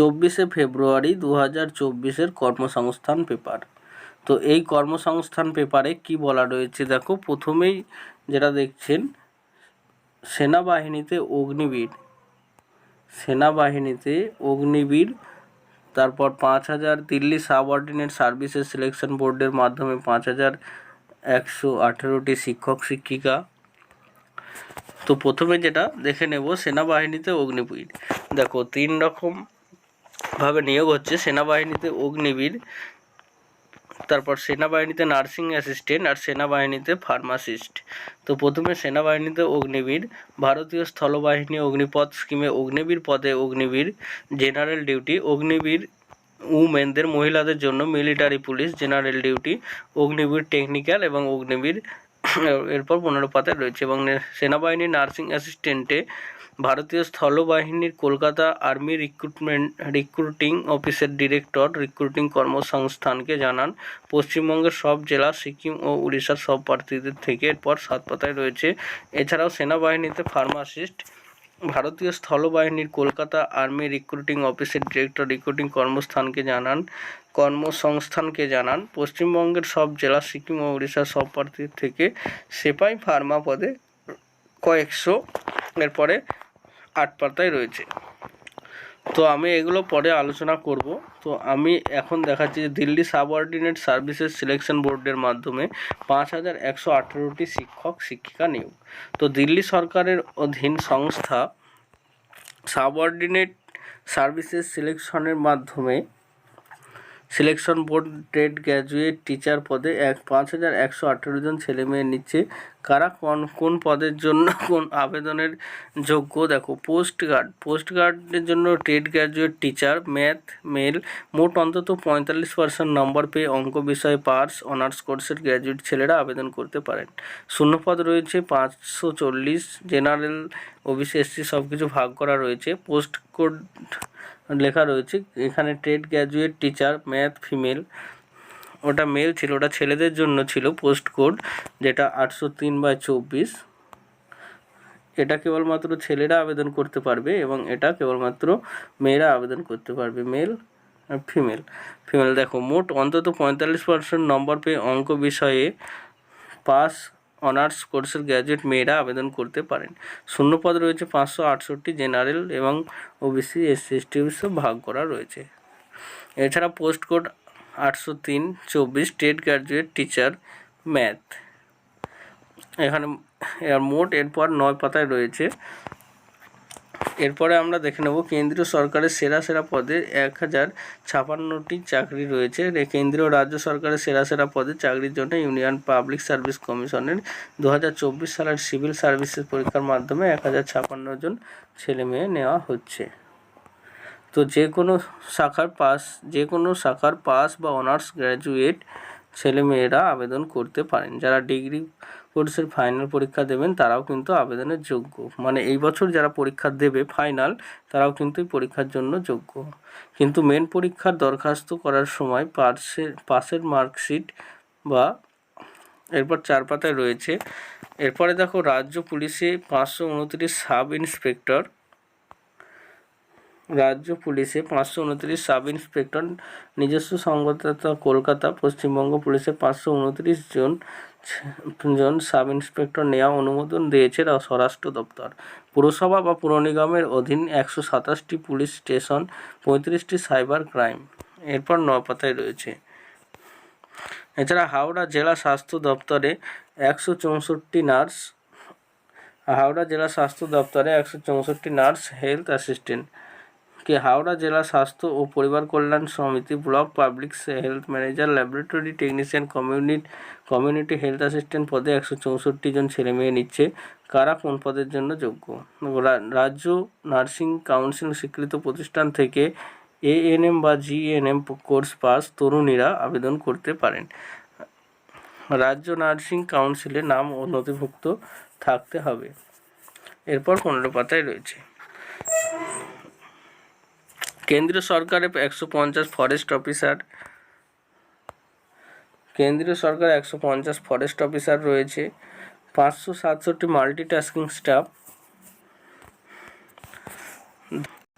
চব্বিশে ফেব্রুয়ারি দু হাজার চব্বিশের কর্মসংস্থান পেপার। তো এই কর্মসংস্থান পেপারে কি বলা রয়েছে? দেখো, প্রথমেই যেটা দেখছেন, সেনাবাহিনীতে অগ্নিবীর। সেনাবাহিনীতে অগ্নিবীর, তারপর পাঁচ হাজার দিল্লি সাবঅর্ডিনেট সার্ভিসেস সিলেকশন বোর্ডের মাধ্যমে পাঁচ হাজার একশো আঠেরোটি শিক্ষক, শিক্ষিকা। তো প্রথমে যেটা দেখে নেব, সেনাবাহিনীতে অগ্নিবীর। দেখো, তিন রকম ভাবে নিয়োগ হচ্ছে, সেনাবাহিনীতে অগ্নিবীর, তারপর সেনাবাহিনীতে নার্সিং অ্যাসিস্ট্যান্ট আর সেনাবাহিনীতে ফার্মাসিস্ট। তো প্রথমে সেনাবাহিনীতে অগ্নিবীর, ভারতীয় স্থলবাহিনী অগ্নিপথ স্কিমে অগ্নিবীর পদে অগ্নিবীর, জেনারেল ডিউটি, অগ্নিবীর উমেনদের মহিলাদের জন্য military police, general duty, Agniveer technical এবং অগ্নিবীর এরপর পনেরো পাতায় রয়েছে এবং সেনাবাহিনীর নার্সিং অ্যাসিস্ট্যান্টে ভারতীয় স্থলবাহিনীর কলকাতা আর্মি রিক্রুটমেন্ট, রিক্রুটিং অফিসের ডিরেক্টর, রিক্রুটিং কর্মসংস্থানকে জানান, পশ্চিমবঙ্গের সব জেলা, সিকিম ও উড়িষ্যার সব প্রার্থীদের থেকে এরপর সাত পাতায় রয়েছে। এছাড়াও সেনাবাহিনীতে ফার্মাসিস্ট, ভারতীয় স্থলবাহিনীর কলকাতা আর্মি রিক্রুটিং অফিসের ডিরেক্টর, রিক্রুটিং কর্মস্থানকে জানান, কর্মসংস্থানকে জানান, পশ্চিমবঙ্গের সব জেলা, সিকিম ও উড়িষ্যার সব প্রার্থীদের থেকে সেপাই ফার্মা পদে কয়েকশো, এরপরে আট পাতায় রয়েছে। তো আমি এগুলো পরে আলোচনা করব। তো আমি এখন দেখাচ্ছি যে দিল্লি সাবঅর্ডিনেট সার্ভিসেস সিলেকশন বোর্ডের মাধ্যমে পাঁচ হাজার একশো আঠেরোটি শিক্ষক, শিক্ষিকা নিয়োগ। তো দিল্লি সরকারের অধীন সংস্থা সাবঅর্ডিনেট সার্ভিসেস সিলেকশনের মাধ্যমে selection board trade graduate teacher পদে এক পাঁচ হাজার একশো আঠেরো জন ছেলে মেয়ে নিচ্ছে। কারা কোন কোন পদের জন্য, কোন আবেদনের যোগ্য? দেখো পোস্ট গার্ড পোস্ট গার্ডের জন্য trade graduate teacher, math, male, মোট অন্তত পঁয়তাল্লিশ পার্সেন্ট নম্বর পেয়ে অঙ্ক বিষয়ে পার্স অনার্স কোর্সের গ্র্যাজুয়েট ছেলেরা আবেদন করতে পারেন। শূন্যপদ রয়েছে, পাঁচশো চল্লিশ, জেনারেল, ওবিসি, এসসি সব কিছু ভাগ করা রয়েছে। পোস্ট কোড লেখা রয়েছে, এখানে trade graduate teacher, math female. ওটা মেল ছিল, ওটা ছেলেদের জন্য ছিল পোস্ট কোড, যেটা আটশো তিন বাই চব্বিশ। এটা কেবলমাত্র ছেলেরা আবেদন করতে পারবে এবং এটা কেবলমাত্র মেয়েরা আবেদন করতে পারবে, মেল আর ফিমেল। ফিমেল দেখো, মোট অন্তত পঁয়তাল্লিশ পার্সেন্ট নম্বর পেয়ে অঙ্ক বিষয়ে পাস অনার্স কোর্সের গ্র্যাজুয়েট মেয়েরা আবেদন করতে পারেন। শূন্যপদ রয়েছে পাঁচশো আটষট্টি জেনারেল এবং ওবিসি, এসসি, এসটি ভাগ করা রয়েছে। এছাড়া পোস্ট কোড আটশো তিন চব্বিশ, স্টেট গ্র্যাজুয়েট টিচার ম্যাথ। এখানে মোট এরপর নয় পাতায় রয়েছে এরপরে আমরা দেখে নেব, কেন্দ্রীয় সরকারের সেরা সেরা পদে এক হাজার ছাপান্নটি চাকরি রয়েছে। কেন্দ্রীয় রাজ্য সরকারের সেরা সেরা পদে চাকরির জন্য ইউনিয়ন পাবলিক সার্ভিস কমিশনের দু হাজার চব্বিশ সালের সিভিল সার্ভিসেস পরীক্ষার মাধ্যমে এক হাজার ছাপান্ন জন ছেলে মেয়ে নেওয়া হচ্ছে। তো যে কোনো শাখার পাস, যে কোনো শাখার পাস বা অনার্স গ্র্যাজুয়েট ছেলেমেয়েরা আবেদন করতে পারেন। যারা ডিগ্রি কোর্সের ফাইনাল পরীক্ষা দেবেন, তারাও কিন্তু আবেদনের যোগ্য। মানে এই বছর যারা পরীক্ষা দেবে ফাইনাল তারাও কিন্তু এই পরীক্ষার জন্য যোগ্য। কিন্তু মেন পরীক্ষার দরখাস্ত করার সময় পার্সের পাসের মার্কশিট বা এরপর চার পাতায় রয়েছে। এরপরে দেখো, রাজ্য পুলিশে পাঁচশো উনত্রিশ সাব ইন্সপেক্টর রাজ্য পুলিশে পাঁচশো উনত্রিশ সাব ইন্সপেক্টর নিজস্ব সংবাদদাতা কলকাতা, পশ্চিমবঙ্গ পুলিশে পাঁচশো উনত্রিশ জন জন সাব ইন্সপেক্টর নেওয়া অনুমোদন দিয়েছে স্বরাষ্ট্র দপ্তর। পুরসভা বা পুর নিগমের অধীন একশো সাতাশটি পুলিশ স্টেশন, পঁয়ত্রিশটি সাইবার ক্রাইম। এরপর নয় পাতায় রয়েছে। এছাড়া হাওড়া জেলা স্বাস্থ্য দপ্তরে একশো চৌষট্টি নার্স, হাওড়া জেলা স্বাস্থ্য দপ্তরে একশো চৌষট্টি নার্স হেলথ অ্যাসিস্ট্যান্ট। কে হাওড়া জেলা স্বাস্থ্য ও পরিবার কল্যাণ সমিতি block public health manager laboratory technician community community health assistant পদে একশো চৌষট্টি জন ছেলে মেয়ে নিচ্ছে। কারা কোন পদের জন্য যোগ্য? রাজ্য নার্সিং কাউন্সিল স্বীকৃত প্রতিষ্ঠান থেকে এএনএম বা জিএনএম কোর্স পাস তরুণীরা আবেদন করতে পারেন। রাজ্য নার্সিং কাউন্সিলে নাম ও নথিভুক্ত থাকতে হবে। এরপর পনেরো পাতায় রয়েছে। কেন্দ্রীয় সরকারের একশো পঞ্চাশ ফরেস্ট অফিসার কেন্দ্রীয় সরকার একশো পঞ্চাশ ফরেস্ট অফিসার রয়েছে, পাঁচশো সাতষট্টি মাল্টিটাস্কিং স্টাফ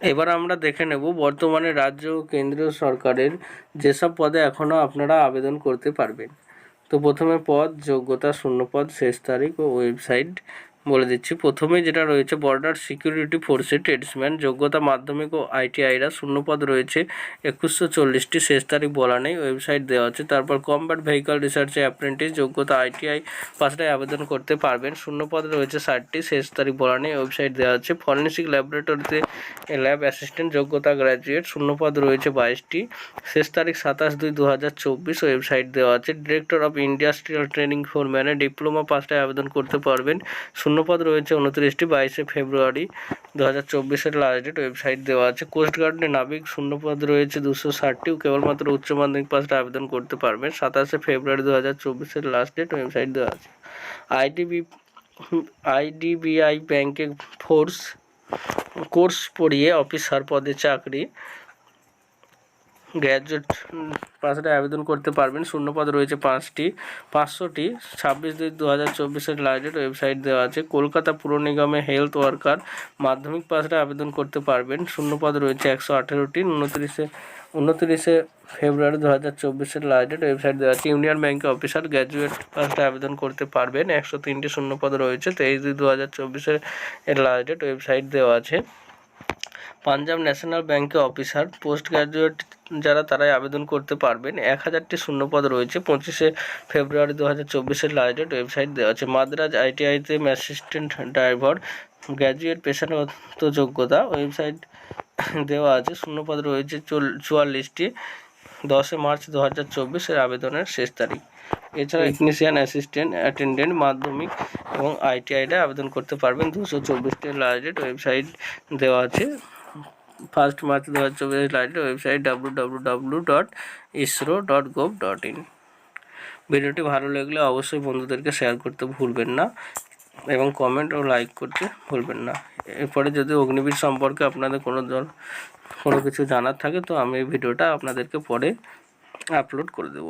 এবার আমরা দেখে নেব বর্তমানে রাজ্য ও কেন্দ্রীয় সরকারের যেসব পদে এখনও আপনারা আবেদন করতে পারবেন। তো প্রথমে পদ, যোগ্যতা, শূন্যপদ, শেষ তারিখ ও ওয়েবসাইট বলে দিচ্ছি। প্রথমে যেটা রয়েছে বর্ডার সিকিউরিটি ফোর্সে ট্রেডসম্যান যোগ্যতা মাধ্যমিক ও আইটিআইরা শূন্যপদ রয়েছে। একুশশো চল্লিশটি শেষ তারিখ বলা নেই ওয়েবসাইট দেওয়া আছে। তারপর কমব্যাট ভেহিকল রিসার্চে অ্যাপ্রেন্টিস যোগ্যতা আইটিআই পাশটায় আবেদন করতে পারবেন। শূন্যপদ রয়েছে ষাটটি, শেষ তারিখ বলা নেই ওয়েবসাইট দেওয়া আছে। ফরেন্সিক ল্যাবরেটরিতে ল্যাব অ্যাসিস্ট্যান্ট যোগ্যতা গ্র্যাজুয়েট শূন্যপদ রয়েছে বাইশটি, শেষ তারিখ সাতাশ দুই দু হাজার চব্বিশ ওয়েবসাইট দেওয়া আছে। ডিরেক্টর অফ ইন্ডাস্ট্রিয়াল ট্রেনিং ফোরম্যানে ডিপ্লোমা পাসটায় আবেদন করতে পারবেন। শূন্যপদ রয়েছে উনত্রিশটি। বাইশে ফেব্রুয়ারি দু হাজার চব্বিশের লাস্ট ডেট ওয়েবসাইট দেওয়া আছে। কোস্টগার্ডে নাবিক শূন্যপদ রয়েছে দুশো ষাটটি। কেবলমাত্র উচ্চ মাধ্যমিক পাসটা আবেদন করতে পারবেন। সাতাশে ফেব্রুয়ারি দু হাজার চব্বিশের লাস্ট ডেট ওয়েবসাইট দেওয়া আছে। আইডিবি আইডিবিআই ব্যাংকে ফোর্স কোর্স পড়িয়ে অফিসার পদে চাকরি। গ্র্যাজুয়েট পাশে আবেদন করতে পারবেন। শূন্যপদ রয়েছে পাঁচটি। পাঁচশোটি, ছাব্বিশ দুই দু হাজার চব্বিশের লাস্টের ওয়েবসাইট দেওয়া আছে। কলকাতা পুর নিগমে হেলথ ওয়ার্কার মাধ্যমিক পাশে আবেদন করতে পারবেন। শূন্যপদ রয়েছে একশো আঠেরোটি। উনত্রিশে উনত্রিশে ফেব্রুয়ারি দু হাজার চব্বিশের ডেট ওয়েবসাইট দেওয়া আছে। ইউনিয়ন ব্যাংকে অফিসার গ্র্যাজুয়েট পাশে আবেদন করতে পারবেন। একশো তিনটি শূন্যপদ রয়েছে। তেইশ দুই দু হাজার চব্বিশের ডেট ওয়েবসাইট দেওয়া আছে। পাঞ্জাব ন্যাশনাল ব্যাংকে অফিসার, পোস্ট গ্রাজুয়েট যারা তারাই আবেদন করতে পারবেন। এক হাজারটি শূন্যপদ রয়েছে। পঁচিশে ফেব্রুয়ারি দু হাজার চব্বিশের ডেট ওয়েবসাইট দেওয়া আছে। মাদ্রাজ আইটিআইতে অ্যাসিস্ট্যান্ট ড্রাইভার, গ্র্যাজুয়েট পেশাগত যোগ্যতা ওয়েবসাইট দেওয়া আছে। শূন্যপদ রয়েছে চুয়াল্লিশটি। দশে মার্চ দু হাজার চব্বিশের আবেদনের শেষ তারিখ। এছাড়া টেকনিশিয়ান অ্যাসিস্ট্যান্ট, অ্যাটেন্ডেন্ট, মাধ্যমিক এবং আইটিআইটা আবেদন করতে পারবেন। দুশো চব্বিশটি ডেট ওয়েবসাইট দেওয়া আছে। ফার্স্ট মার্চ দু হাজার চব্বিশ light website W W W dot ISRO dot gov dot in ভিডিওটি ভালো লাগলে অবশ্যই বন্ধুদেরকে শেয়ার করতে ভুলবেন না এবং কমেন্ট ও লাইক করতে ভুলবেন না। এরপরে যদি অগ্নিবীর সম্পর্কে আপনাদের কোনো দল কোনো কিছু জানার থাকে, তো আমি এই ভিডিওটা আপনাদেরকে পরে আপলোড করে দেব।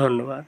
ধন্যবাদ।